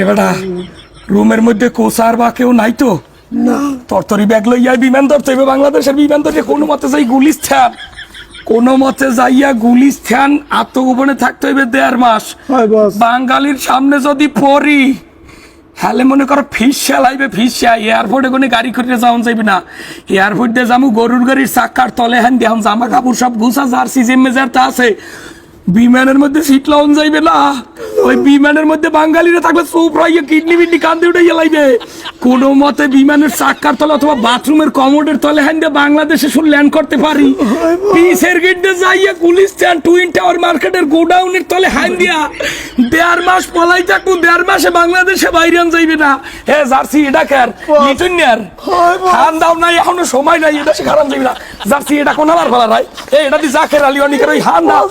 এবারটা রুমের মধ্যে কোসার বা কেউ নাই তো? না। তরতরি ব্যাগ লইয়া বিমান ধরতে হবে বাংলাদেশের বিমান ধরে। কোনো মতে যাই গুলিস্থান। কোনো মতে যাইয়া গুলিস্থান আত্মগোপনে থাকতে হইবে দেড় মাস। হয় বাঙালির সামনে যদি পড়ি হ্যালে মনে করো ফিস চালাইবে ফিস এয়ারপোর্টে কোনো গাড়ি করে যাওয়া যাইবে না। এয়ারপোর্ট দিয়ে যাব গরুর গাড়ির চাক্কার তলে হ্যান দিয়ে জামা কাপড় সব গুছা জার্সি জিম্মে যারটা আছে বিমানের মধ্যে সিট লাউন যাইবে না। ওই বিমানের মধ্যে বাঙালিরা থাকলে সুপ্রাই কিডনি বিডনি কান্দে উঠে লাইবে। কোনো মতে বিমানের চাক্কার তলে অথবা বাথরুমের কমোডের তলে হ্যান দিয়ে বাংলাদেশে শুধু ল্যান্ড করতে পারি। পিসের গেটে যাইয়া গুলিস্তান টুইন টাওয়ার মার্কেটের গোডাউনের তলে হ্যান দিয়া দেড় মাস পলাই থাকব দেড় মাসে বাংলাদেশে বাইরে আন যাইবে না। হে জার্সি এটা খের লিটুনিয়ার? বস। দাও নাই এখনও সময় নাই এটা সে খারাপ যাইবে না। জার্সি এটা কোন আবার ফেলা নাই? এ এটা দি যা খের আলি অনেকের ওই হান দাও।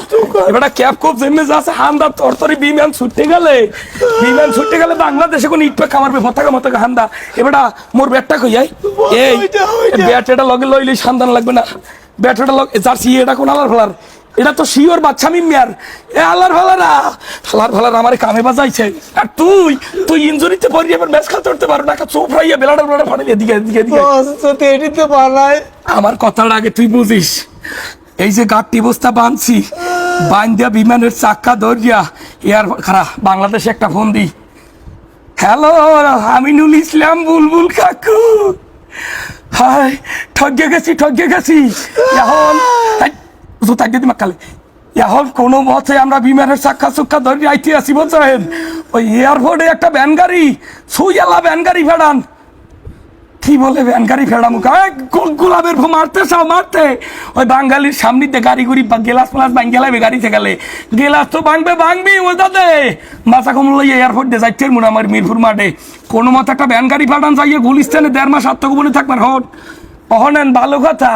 ক্যাপ কোপ জেমে যাচ্ছে হান দাও তোর তোর বিমান ছুটতে গেলে। বিমান ছুটতে গেলে বাংলাদেশে কোন ইট পেক আমার পতাকা মতাকা হান দা এবারটা মোর ব্যাটটা কই এই এই ওইটা, ওইটা। ব্যাট এটা লগে লইলে সন্ধান লাগবে না। ব্যাট এটা লগে জার্সি এটা কোন আলার ফেলার? এটা তো শিওর বাচ্চা মিমিয়ার এ আল্লাহর ভালারা আল্লাহর ভালার আমার কামে বাজাইছে। আর তুই তুই ইনজুরিতে পড়ি এবার ম্যাচ খেলতে উঠতে পারো না চোপ রাইয়া বেলাটা বেলাটা ফাটে এদিকে এদিকে এদিকে। এটিতে বানায় আমার কথার আগে তুই বুঝিস এই যে গাঁটটি বস্তা বাঁধছি বান্দিয়া বিমানের চাক্কা ধরিয়া এয়ার খারা বাংলাদেশে একটা ফোন দি হ্যালো আমিনুল ইসলাম বুলবুল কাকু। হাই, ঠগে গেছি ঠগে গেছি। এখন জুতা দিয়ে দিমা কালে। এখন কোনো মতে আমরা বিমানের চাক্কা চুক্কা ধরে আইতে আসি বলছেন ওই এয়ারপোর্টে একটা ভ্যান গাড়ি সুইয়ালা ভ্যান গাড়ি ফেরান কি বলে ভ্যান গাড়ি ফেরামু গোলাপের ফো মারতে চাও, মারতে? ওই বাঙালির সামনে দিয়ে গাড়ি গুড়ি গেলাস ফেলাস ভাঙ গেলাবে গাড়িতে গেলে। গেলাস তো ভাঙবে, ভাঙবি, ও দাদে! মাথা কমল লইয়া এয়ারপোর্ট দিয়ে যাইতে মনে আমার মিরপুর মাঠে। কোনো মতো একটা ভ্যান গাড়ি পাঠান যাইয়ে গুলিস্তানে দেড় মাস আত্মগোপনে থাকবার হট অহনেন, ভালো কথা।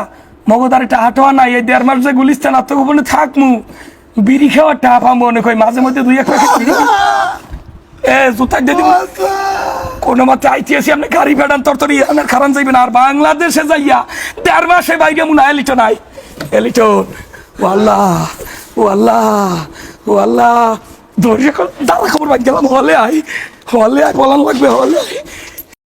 মগদার একটা হাটোয়া নাই, এই দেড় মাস যে গুলিস্তান আত্মগোপনে থাকমু। বিড়ি খাওয়ার টা পাবো অনেক মাঝে মধ্যে দুই একটা এ জুতা দিয়ে দিবো। কোনো মতে আইটিএসি আপনি গাড়ি ফেডান তোর তোর আমার খারান যাইবে না। আর বাংলাদেশে যাইয়া দেড় মাসে বাইরে মনে হয় এলিটো নাই। এলিটো ও আল্লাহ ও আল্লাহ ও আল্লাহ দাদা খবর বাদ গেলাম, হলে আই হলে আই বলান লাগবে, হলে আই